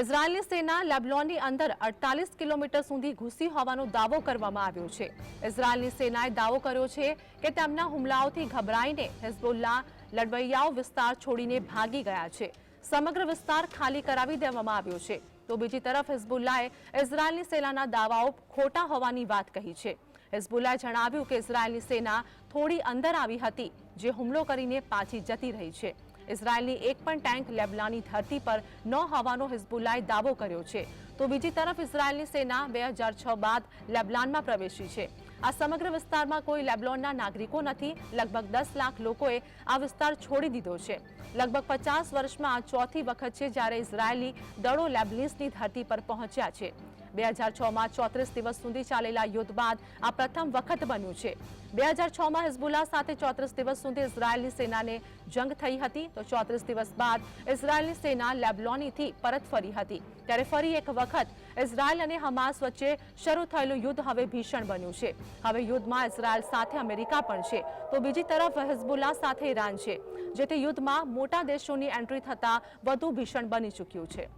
ઇઝરાયેલની સેના લેબલોનની અંદર અડતાલીસ કિલોમીટર સુધી ઘૂસી હોવાનો દાવો કરવામાં આવ્યો છે. ઇઝરાયેલની સેનાએ દાવો કર્યો છે કે તેમના હુમલાઓથી ગભરાઈને હિઝબુલ્લા લડવૈયાઓ વિસ્તાર છોડીને ભાગી ગયા છે. સમગ્ર વિસ્તાર ખાલી કરાવી દેવામાં આવ્યો છે. તો બીજી તરફ હિઝબુલ્લાએ ઇઝરાયેલની સેનાના દાવાઓ ખોટા હોવાની વાત કહી છે. હિઝબુલ્લાએ જણાવ્યું કે ઇઝરાયેલની સેના થોડી અંદર આવી હતી, જે હુમલો કરીને પાછી જતી રહી છે. ઇઝરાયેલની એક પણ ટેન્ક લેબનાની ધરતી પર ન હોવાનો હિઝબુલ્લાએ દાવો કર્યો છે. તો બીજી તરફ ઇઝરાયેલની સેના બે હજાર છ બાદ લેબનાનમાં પ્રવેશી છે. આ સમગ્ર વિસ્તારમાં કોઈ લેબલોનના નાગરિકો નથી. લગભગ દસ લાખ લોકોએ આ વિસ્તાર છોડી દીધો છે. લગભગ પચાસ વર્ષમાં આ ચોથી વખત છે જ્યારે ઇઝરાયેલી દળો લેબનીઝની ધરતી પર પહોંચ્યા છે. બે હજાર છમાં ચોત્રીસ દિવસ સુધી ચાલેલા યુદ્ધ બાદ આ પ્રથમ વખત બન્યું છે. બે હજાર છમાં હિઝબુલ્લા સાથે ચોત્રીસ દિવસ સુધી ઇઝરાયેલની સેનાને જંગ થઈ હતી તો ચોત્રીસ દિવસ બાદ ઇઝરાયેલની સેના લેબલોનીથી પરત ફરી હતી. ત્યારે ફરી એક વખત ઇઝરાયેલ અને હમાસ વચ્ચે શરૂ થયેલું યુદ્ધ હવે ભીષણ બન્યું છે. હવે યુદ્ધમાં ઇઝરાયેલ સાથે અમેરિકા પણ છે. તો બીજી તરફ હિઝબુલ્લા સાથે ઈરાન છે, જેથી યુદ્ધમાં મોટા દેશોની એન્ટ્રી થતાં વધુ ભીષણ બની ચૂક્યું છે.